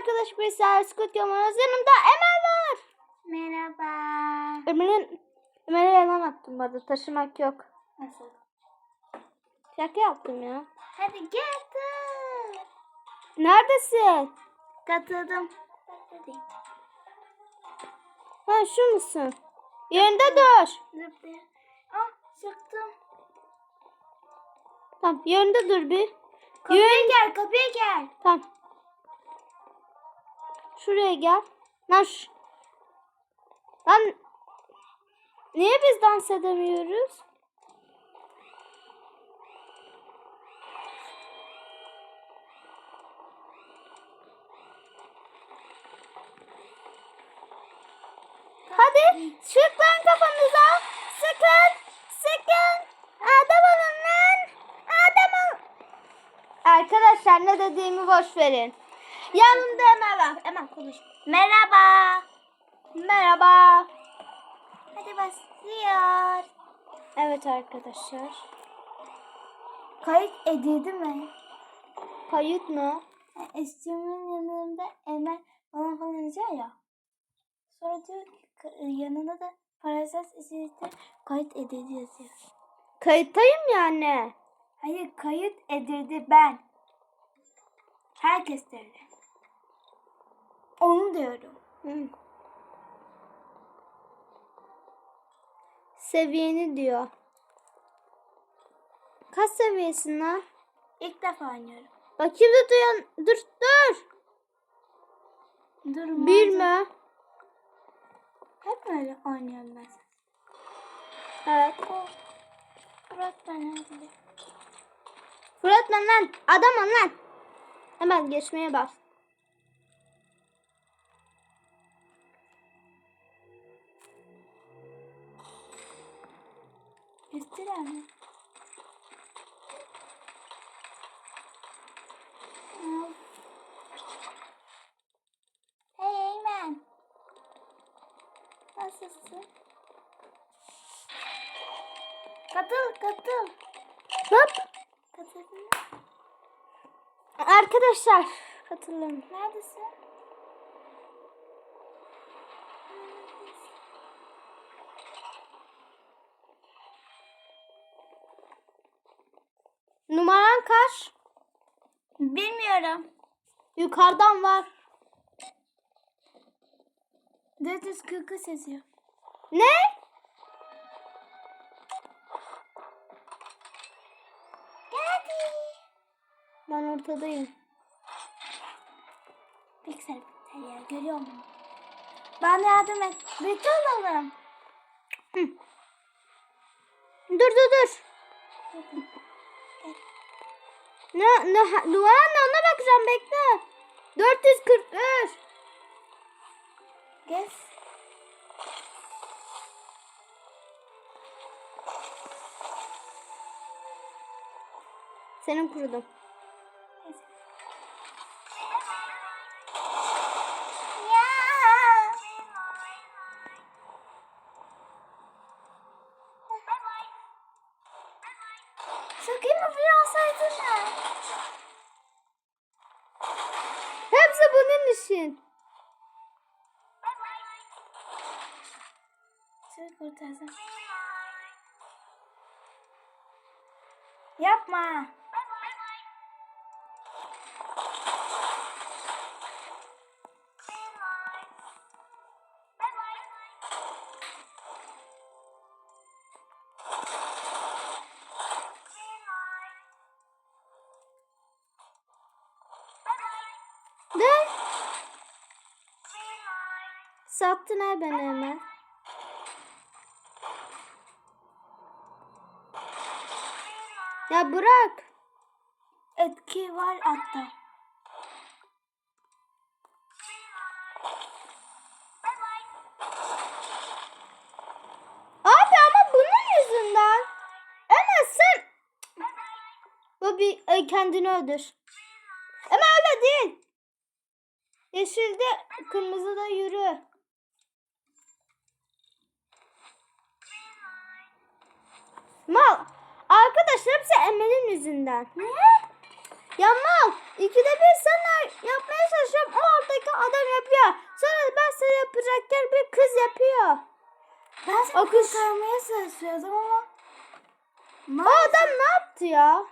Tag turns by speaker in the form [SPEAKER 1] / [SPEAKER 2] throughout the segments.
[SPEAKER 1] arkadaş bir servis kutluyoruz. Yanımda Emel var.
[SPEAKER 2] Merhaba.
[SPEAKER 1] Emel'in Emel'e yalan attım arada. Taşımak yok.
[SPEAKER 2] Nasıl?
[SPEAKER 1] Şaka yaptım ya.
[SPEAKER 2] Hadi gel. kız.
[SPEAKER 1] Neredesin?
[SPEAKER 2] Katıldım.
[SPEAKER 1] Ha şu musun? Yerinde dur.
[SPEAKER 2] Zıplaya. Ah.
[SPEAKER 1] Tamam yerinde dur bir.
[SPEAKER 2] Kapıya
[SPEAKER 1] Yürü.
[SPEAKER 2] gel kapıya gel.
[SPEAKER 1] Tamam. Şuraya gel. Lan. Lan niye biz dans edemiyoruz? Hadi sık lan kafanıza. Sıkın. Sıkın. Adam olun lan. Adam ol. Arkadaşlar ne dediğimi boş verin. Yanımda Emel var. Emel konuş.
[SPEAKER 2] Merhaba.
[SPEAKER 1] Merhaba.
[SPEAKER 2] Hadi başlıyor.
[SPEAKER 1] Evet arkadaşlar.
[SPEAKER 2] Kayıt edildi mi?
[SPEAKER 1] Kayıt mı?
[SPEAKER 2] Eskimin yanında Emel falan falan yazıyor ya. Sonra diyor ki ka- yanında da parasız izleyiciler kayıt edildi yazıyor.
[SPEAKER 1] Kayıttayım yani.
[SPEAKER 2] Hayır kayıt edildi ben. Herkes de öyle. Onu diyorum.
[SPEAKER 1] Hı. Seviyeni diyor. Kaç seviyesin lan?
[SPEAKER 2] İlk defa oynuyorum.
[SPEAKER 1] Bakayım da duyan. Dur dur.
[SPEAKER 2] Dur
[SPEAKER 1] Bir mi?
[SPEAKER 2] Hep öyle oynuyorum ben.
[SPEAKER 1] Evet.
[SPEAKER 2] Oh. Bırak ben hadi.
[SPEAKER 1] Fırlatma lan. Adam lan. Hemen geçmeye bas.
[SPEAKER 2] Göster mi? Hey Eymen. Nasılsın? Katıl katıl.
[SPEAKER 1] Hop.
[SPEAKER 2] Katıldın mı?
[SPEAKER 1] Arkadaşlar. Katılın.
[SPEAKER 2] Neredesin?
[SPEAKER 1] Numaran kaç?
[SPEAKER 2] Bilmiyorum.
[SPEAKER 1] Yukarıdan var.
[SPEAKER 2] 443 yazıyor.
[SPEAKER 1] Ne?
[SPEAKER 2] Geldi.
[SPEAKER 1] Ben ortadayım.
[SPEAKER 2] Piksel piksel ya görüyor musun? Bana yardım et. Birlikte olalım.
[SPEAKER 1] Dur dur dur. Ne, ne, ne ona bakacağım bekle. 443.
[SPEAKER 2] Gez.
[SPEAKER 1] Senin kurudum. De. Sattın ha beni hemen. Ya bırak.
[SPEAKER 2] Etki var hatta.
[SPEAKER 1] Abi ama bunun yüzünden. Ama sen... Bu bir kendini öldür. Yeşilde, kırmızıda yürü. Mal. Arkadaşlar hepsi Emel'in yüzünden.
[SPEAKER 2] Ne?
[SPEAKER 1] Ya mal. İkide bir sana yapmaya çalışıyorum. O oradaki adam yapıyor.
[SPEAKER 2] Sonra ben sana yapacakken bir kız yapıyor. Ben seni
[SPEAKER 1] o kız...
[SPEAKER 2] kurtarmaya çalışıyordum ama. Maalesef...
[SPEAKER 1] O adam ne yaptı ya?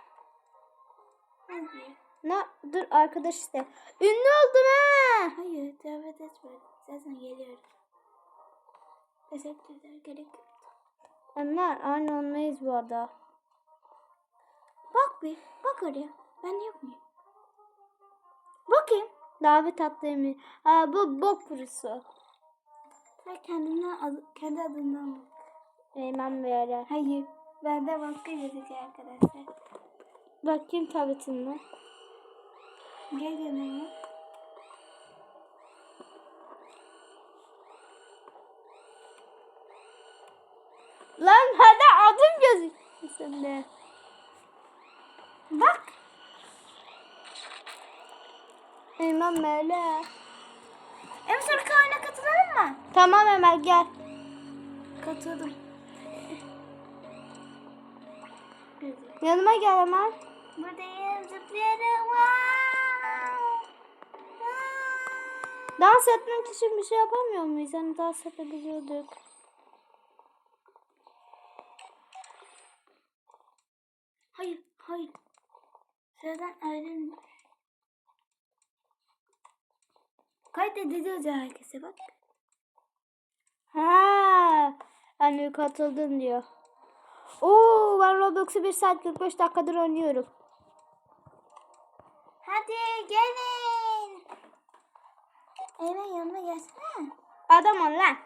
[SPEAKER 2] Hı hı.
[SPEAKER 1] Ne? Dur arkadaş işte. Ünlü oldum ha.
[SPEAKER 2] Hayır, davet etme. Zaten geliyorum. Teşekkürler, gerek yok.
[SPEAKER 1] Ömer aynı olmayız bu arada.
[SPEAKER 2] Bak bir, bak oraya. Ben yok muyum?
[SPEAKER 1] Bakayım. Davet attığımı. Ha bu bok kurusu.
[SPEAKER 2] Sen kendinden, ad- kendi adından bak.
[SPEAKER 1] Eymen böyle.
[SPEAKER 2] Hayır, bende başka gözüküyor arkadaşlar.
[SPEAKER 1] Bakayım tabletimle.
[SPEAKER 2] Buraya gelmem.
[SPEAKER 1] Lan hadi adım gözüküyor sende.
[SPEAKER 2] Bak.
[SPEAKER 1] Elman böyle.
[SPEAKER 2] Emre sonra kayna katılalım mı?
[SPEAKER 1] Tamam Emel gel.
[SPEAKER 2] Katıldım.
[SPEAKER 1] Yanıma gel Emel.
[SPEAKER 2] Buradayım zıplayalım. Aa!
[SPEAKER 1] Dans etmek için bir şey yapamıyor muyuz? Hani dans edebiliyorduk.
[SPEAKER 2] Hayır, hayır. Sıradan ayrılmış. Kaydediliyor herkese bak.
[SPEAKER 1] Ha, hani katıldın diyor. Oo, ben Roblox'u 1 saat 45 dakikadır oynuyorum.
[SPEAKER 2] Hadi gelin. Eymen yanıma gelsene.
[SPEAKER 1] Adam ol lan.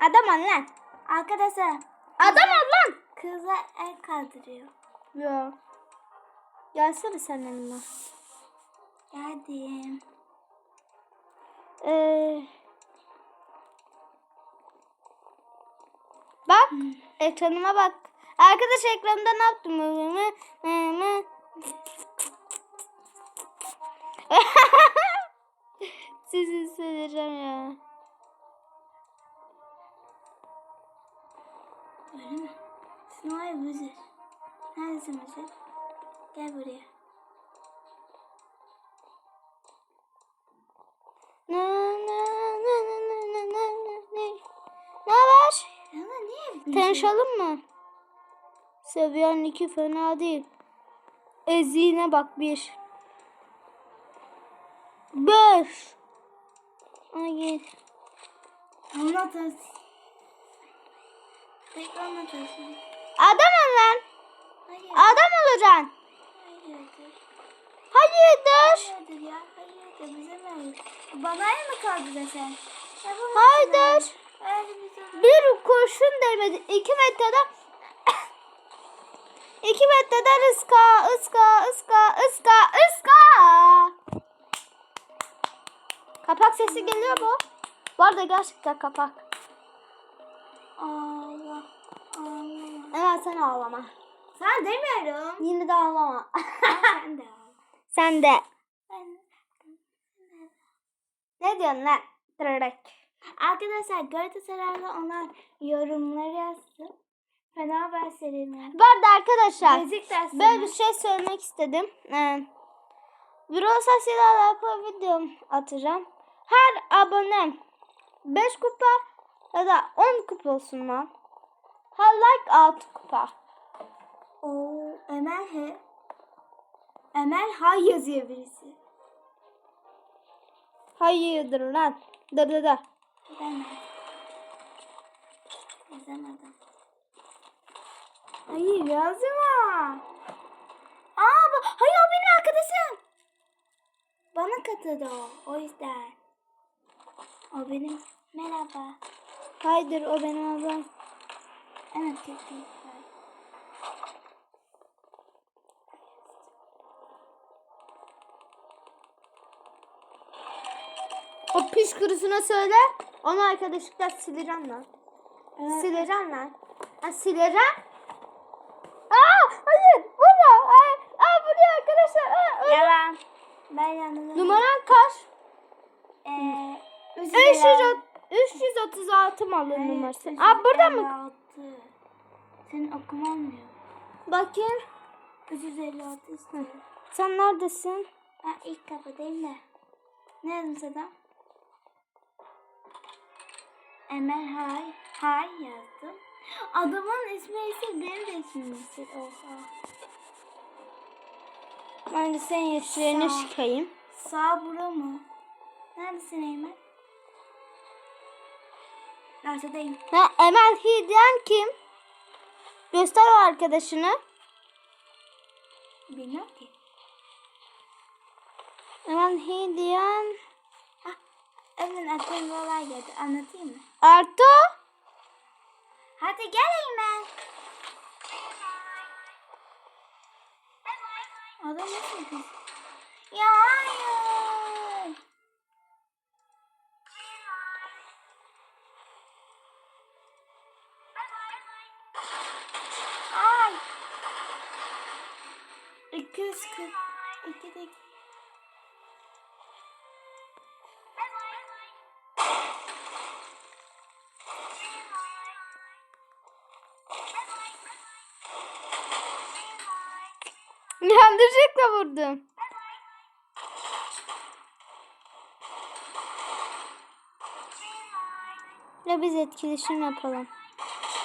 [SPEAKER 1] Adam ol lan.
[SPEAKER 2] Arkadaşlar
[SPEAKER 1] Adam ol lan.
[SPEAKER 2] kızlar el kaldırıyor.
[SPEAKER 1] Yo. Gelsene sen yanıma.
[SPEAKER 2] Geldim.
[SPEAKER 1] Ee, bak ekranıma bak. Arkadaş ekranda ne yaptım? Mı mı mı. Sizi seveceğim ya.
[SPEAKER 2] Öyle mi? Sınavay Müzir. Neredesin Müzir? Gel buraya.
[SPEAKER 1] Na na na na na na na ne? Ne var?
[SPEAKER 2] Yana niye?
[SPEAKER 1] Tanışalım mı? Seviyen iki fena değil. Ezine bak bir. Beş. Ay.
[SPEAKER 2] Anlatırsın. Bekle anlatırsın.
[SPEAKER 1] Adam ol lan.
[SPEAKER 2] Hayır.
[SPEAKER 1] Adam olacaksın.
[SPEAKER 2] Hayırdır.
[SPEAKER 1] Hayırdır?
[SPEAKER 2] Hayırdır ya. Hayırdır. Bize mi hayır? Bana mı kaldı desen?
[SPEAKER 1] Hayırdır.
[SPEAKER 2] bir
[SPEAKER 1] kurşun değmedi. İki metrede iki metrede ıska, ıska, ıska, ıska, ıska. Kapak sesi geliyor mu? Bu arada gerçekten kapak.
[SPEAKER 2] Allah. Allah.
[SPEAKER 1] Evet sen ağlama.
[SPEAKER 2] Sen demiyorum.
[SPEAKER 1] Yine de ağlama.
[SPEAKER 2] Sen de al.
[SPEAKER 1] sen de. Ne diyorsun lan? Tırırık.
[SPEAKER 2] Arkadaşlar Galatasaraylı olan yorumları yazsın. Fenerbahçeli mi?
[SPEAKER 1] Bu arada arkadaşlar böyle bir şey söylemek istedim. Ee, Brosas ile alakalı videom atacağım. Her abonem 5 kupa ya da 10 kupa olsun lan. Her like 6 kupa.
[SPEAKER 2] Oo, Emel H. Emel H yazıyor birisi.
[SPEAKER 1] Hayırdır lan. Dur dur dur.
[SPEAKER 2] Ben yazamadım. Hayır yazma. Aa, hayır o benim arkadaşım. Bana katıldı o. O yüzden. O benim. Merhaba.
[SPEAKER 1] Haydır o benim ablam.
[SPEAKER 2] Evet kesinlikle.
[SPEAKER 1] O piş kurusuna söyle. Onu arkadaşlıkla sileceğim lan.
[SPEAKER 2] Evet.
[SPEAKER 1] Sileceğim lan. Ha, sileceğim. Aa hayır. Burada. Ay, aa buraya arkadaşlar. Aa.
[SPEAKER 2] Yalan. Ben yanıldım.
[SPEAKER 1] Numaran kaç?
[SPEAKER 2] Eee.
[SPEAKER 1] 300 336 mı alın numarası? Aa burada mı?
[SPEAKER 2] Senin mı yok?
[SPEAKER 1] Bakayım.
[SPEAKER 2] 356 istiyor.
[SPEAKER 1] Sen neredesin?
[SPEAKER 2] Ben ilk kapıdayım da. Ne yazdın sana? Emel Hay. Hay yazdım. Adamın ismi ise benim de ismim. Oha.
[SPEAKER 1] Ben de senin yaşlarını
[SPEAKER 2] Sağ.
[SPEAKER 1] çıkayım.
[SPEAKER 2] Sağ bura mı? Neredesin Eymen? Ortadayım.
[SPEAKER 1] Ha, Emel Hidyan kim? Göster o arkadaşını.
[SPEAKER 2] Bilmiyorum ki.
[SPEAKER 1] Emel Hidyan.
[SPEAKER 2] Ah, Eymen aklıma olay geldi. Anlatayım mı?
[SPEAKER 1] Arto.
[SPEAKER 2] Hadi gel Eymen. Adam kız? Ya hayır. Ay. 240 2 dakika.
[SPEAKER 1] Yanlışlıkla vurdum. Ya biz etkileşim yapalım.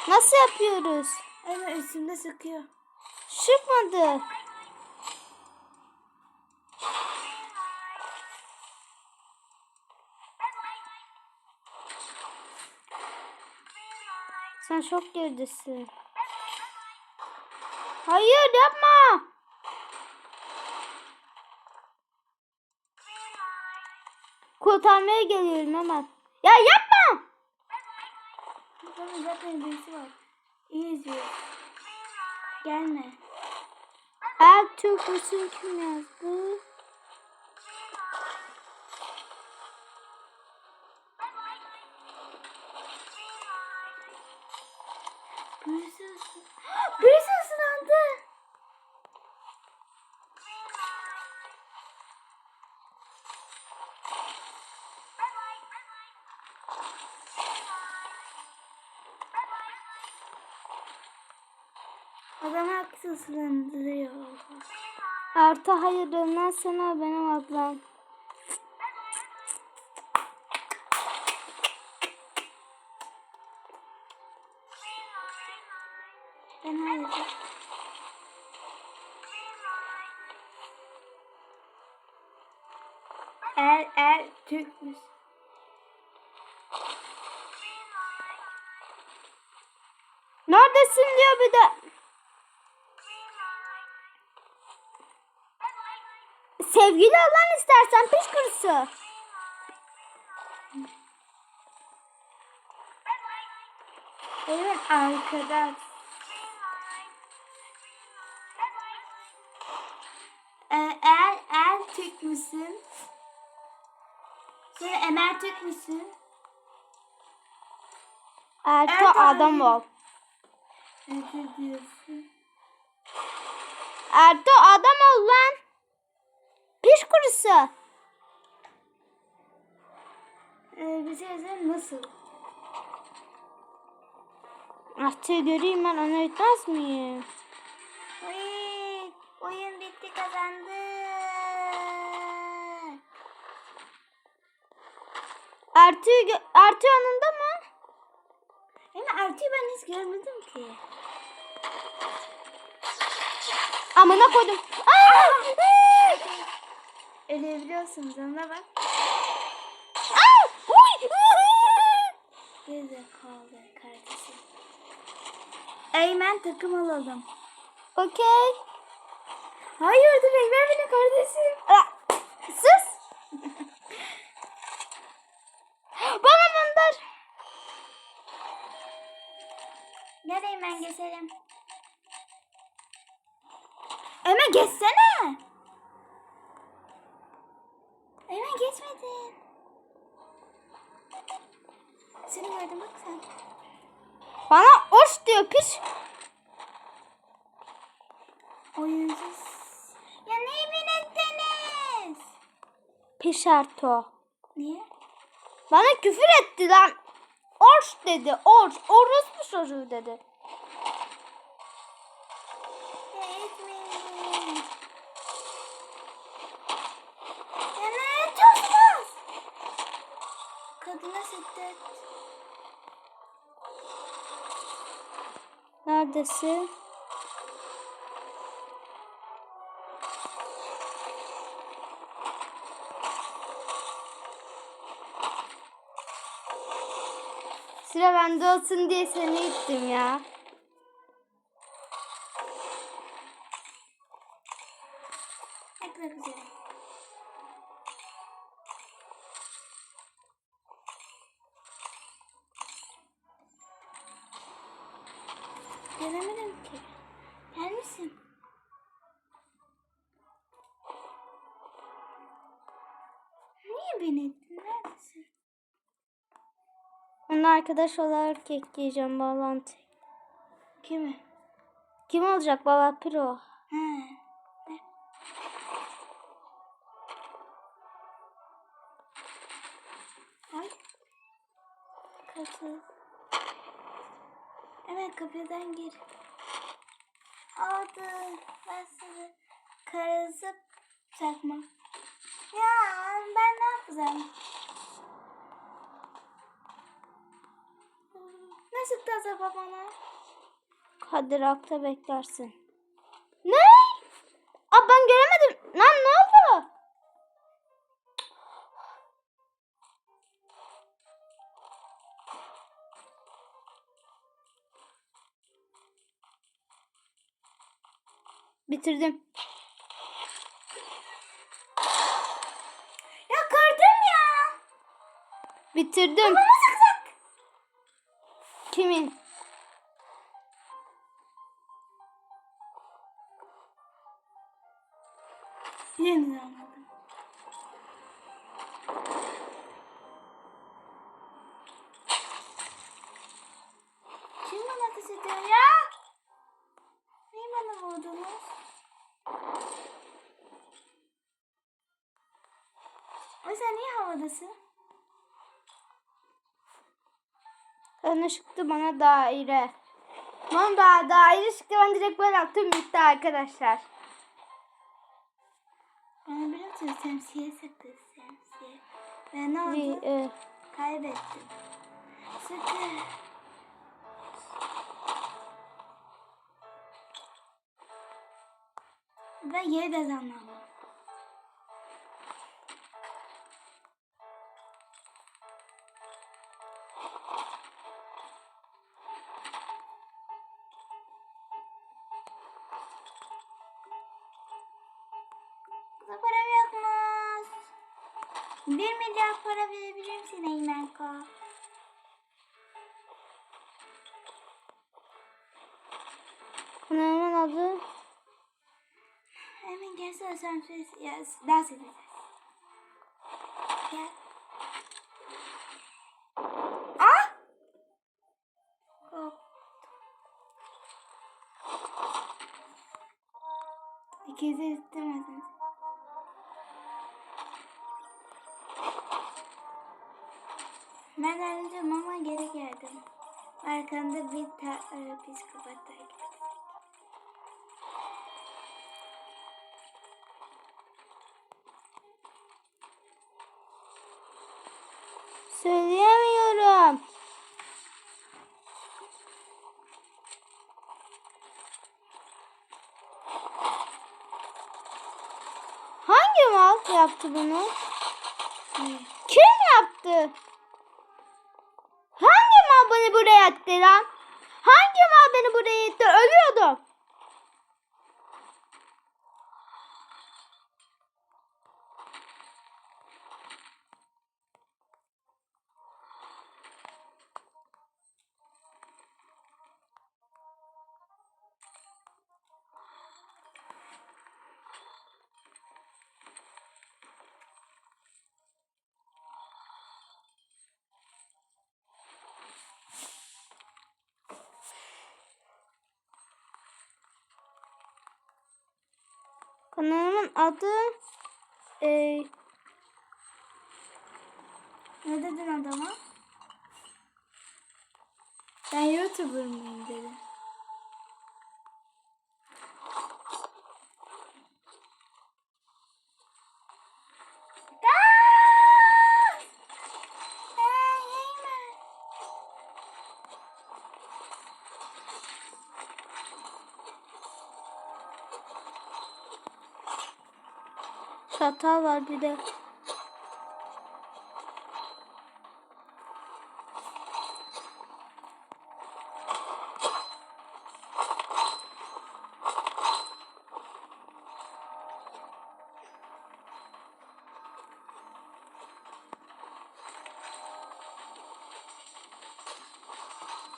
[SPEAKER 1] Nasıl yapıyoruz?
[SPEAKER 2] Eymen üstümde sıkıyor.
[SPEAKER 1] Çıkmadı. Sen çok geridesin. Hayır yapma. Kurtarmaya geliyorum hemen. Ya yapma.
[SPEAKER 2] Bakalım zaten birisi var. İyi izliyor. Gelme.
[SPEAKER 1] Ertuğ Musun kim yazdı?
[SPEAKER 2] Islandırıyor.
[SPEAKER 1] Artı hayır dönmez sana benim ablam.
[SPEAKER 2] Ben hayır. Er er Türkmüş.
[SPEAKER 1] Neredesin diyor bir de. İstersen piş kurusu.
[SPEAKER 2] Evet arkadaş. Ee, eğer eğer Türk müsün? Sonra Emel Türk müsün?
[SPEAKER 1] Ertuğ
[SPEAKER 2] Evet,
[SPEAKER 1] adam ol.
[SPEAKER 2] Ne diyorsun?
[SPEAKER 1] Ertuğ adam ol lan. Piş kurusu.
[SPEAKER 2] Ee, şey nasıl?
[SPEAKER 1] Ertuğ'u göreyim ben onu etmez miyim?
[SPEAKER 2] Oyun bitti kazandı.
[SPEAKER 1] Gö- Ertuğ yanında mı?
[SPEAKER 2] Yani artıyı ben hiç görmedim ki.
[SPEAKER 1] Amına koydum. Aa!
[SPEAKER 2] Ölebiliyorsunuz ona bak.
[SPEAKER 1] Aa! Uy!
[SPEAKER 2] Gerizekalı kardeşim. Eymen takım alalım.
[SPEAKER 1] Okey.
[SPEAKER 2] Hayırdır Eymen benim kardeşim.
[SPEAKER 1] Aa, Sus. Bana gönder.
[SPEAKER 2] Gel Eymen geçelim. Eymen geçsene. Eymen geçmedin. Seni gördüm bak sen.
[SPEAKER 1] Bana hoş diyor piş.
[SPEAKER 2] Oyunsuz. Ya niye binettiniz?
[SPEAKER 1] Piş Ertuğ.
[SPEAKER 2] Niye?
[SPEAKER 1] Bana küfür etti lan. Orş dedi. Orş. Orospu çocuğu dedi.
[SPEAKER 2] Ya etmeyin. Ya ne yapıyorsunuz? Kadına şiddet.
[SPEAKER 1] Neredesin? Sıra bende olsun diye seni ittim ya. Arkadaş olarak ekleyeceğim bağlantı.
[SPEAKER 2] Kimi?
[SPEAKER 1] Kim olacak baba Pro?
[SPEAKER 2] He. Ay. Kapı. Evet kapıdan gir. Oldu. Ben sizi karızıp çakma. Ya ben ne yapacağım? Sıktı acaba bana?
[SPEAKER 1] Hadi rakta beklersin. Ne? Aa ben göremedim. Lan ne oldu? Bitirdim.
[SPEAKER 2] Ya kırdım ya.
[SPEAKER 1] Bitirdim.
[SPEAKER 2] Sıkacak.
[SPEAKER 1] Kimin?
[SPEAKER 2] Yine
[SPEAKER 1] Sana çıktı bana daire. Bana da daire çıktı ben direkt böyle attım bitti arkadaşlar.
[SPEAKER 2] Bana biliyor musun semsiye sıktı semsiye. Ve ne oldu?
[SPEAKER 1] Bir, e,
[SPEAKER 2] Kaybettim. Sıkı. Ve yeri de. Para verebilir misin Eymenko?
[SPEAKER 1] kanalımın adı
[SPEAKER 2] Hemen gelsene sen ses dans edeceğiz. Gel. Ben önce mama geri geldim. Arkamda bir ta, e, psikopat takip ediyor.
[SPEAKER 1] söyleyemiyorum. Hangi mal yaptı bunu? Kim yaptı? Beni buraya attı lan? Hangi mal beni buraya itti? Ölüyordum. Kanalımın adı e,
[SPEAKER 2] Ne dedin adama? Ben YouTuber mıyım dedi.
[SPEAKER 1] Çatal var bir de.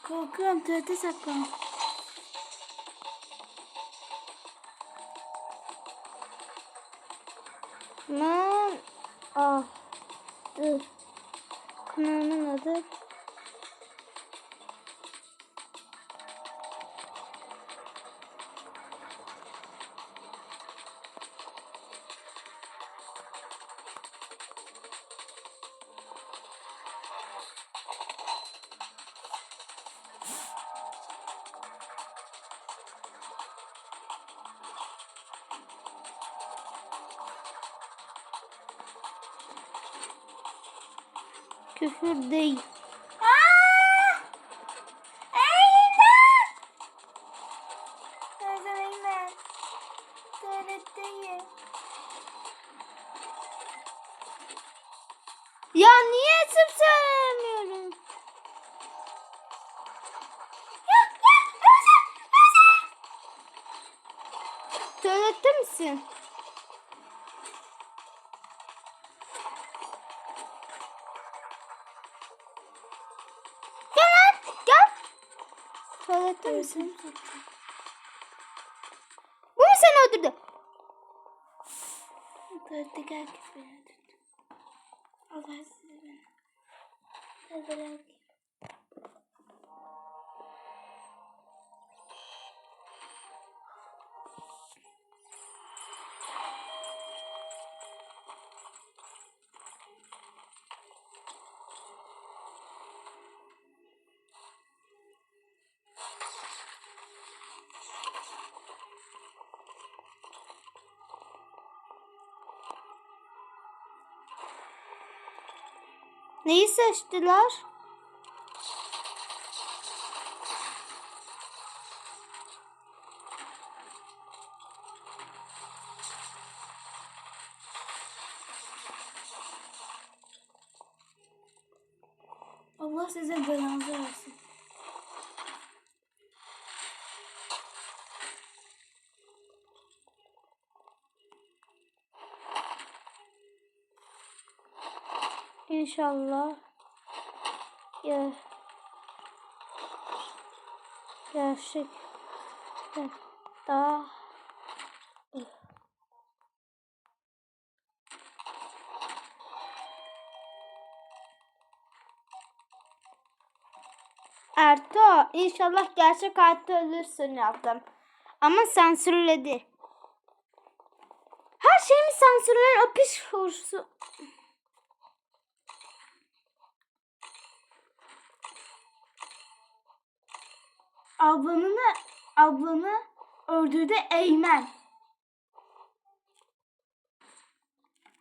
[SPEAKER 2] Korkuyorum tuvalete saklan.
[SPEAKER 1] Küfür değil. Tuvalette misin? Bu mu seni öldürdü?
[SPEAKER 2] Tuvaletteki herkes beni öldürdü. Allah sizi beni. Hadi
[SPEAKER 1] seçtiler?
[SPEAKER 2] Allah size belanızı versin.
[SPEAKER 1] İnşallah. Ya. Gerçek. Daha. Erto, inşallah gerçek hayatta ölürsün yaptım. Ama sansürledi. Her şeyimi sansürleyen o piş hursu.
[SPEAKER 2] Ablanı ablanı öldürdü Eymen.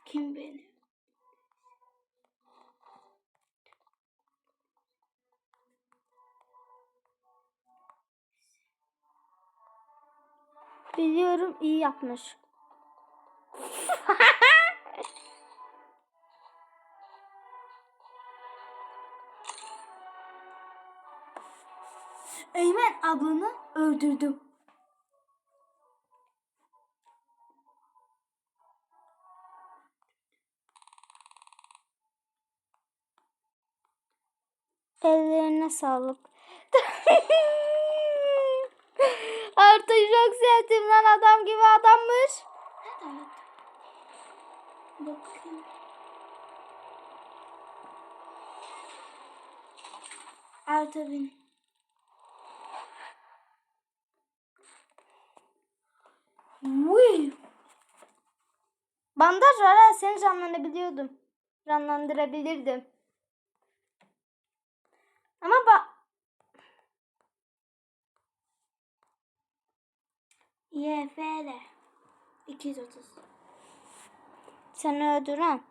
[SPEAKER 2] Kim beni?
[SPEAKER 1] Biliyorum iyi yapmış.
[SPEAKER 2] Eymen ablanı öldürdüm.
[SPEAKER 1] Ellerine sağlık. Artık çok sevdim lan adam gibi adammış.
[SPEAKER 2] Bakayım. Artı bin.
[SPEAKER 1] Bandaj var ha seni canlandırabiliyordum. Canlandırabilirdim. Ama bak
[SPEAKER 2] YFL. 230.
[SPEAKER 1] seni öldüren.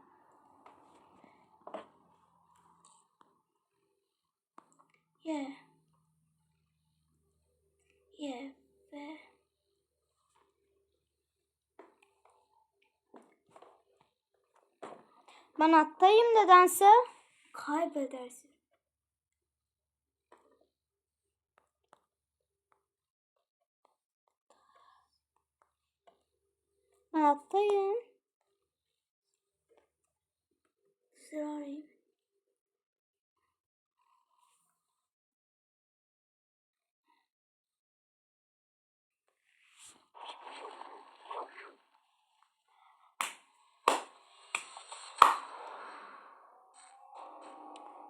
[SPEAKER 2] Y. YF.
[SPEAKER 1] Ben attayım nedense.
[SPEAKER 2] Kaybedersin.
[SPEAKER 1] Ben attayım.
[SPEAKER 2] Sorry.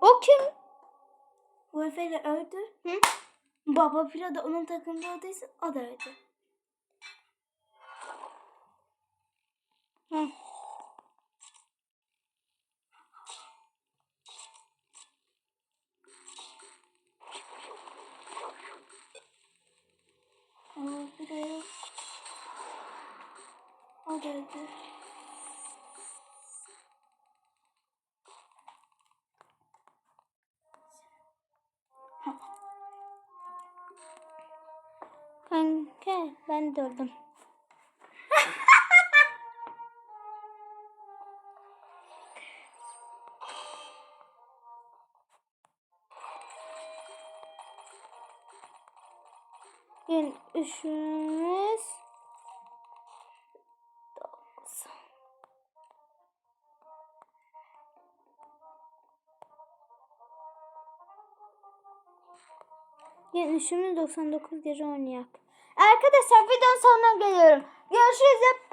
[SPEAKER 1] O kim?
[SPEAKER 2] Efe de öldü.
[SPEAKER 1] Hı?
[SPEAKER 2] Baba Pira da onun takımda olduysa o da öldü.
[SPEAKER 1] Hı.
[SPEAKER 2] Baba Pira yok. O da öldü.
[SPEAKER 1] Ben de öldüm. Gün üçümüz dokuz. Üçümüz 99 gece oynayak. Arkadaşlar videonun sonuna geliyorum. Görüşürüz hep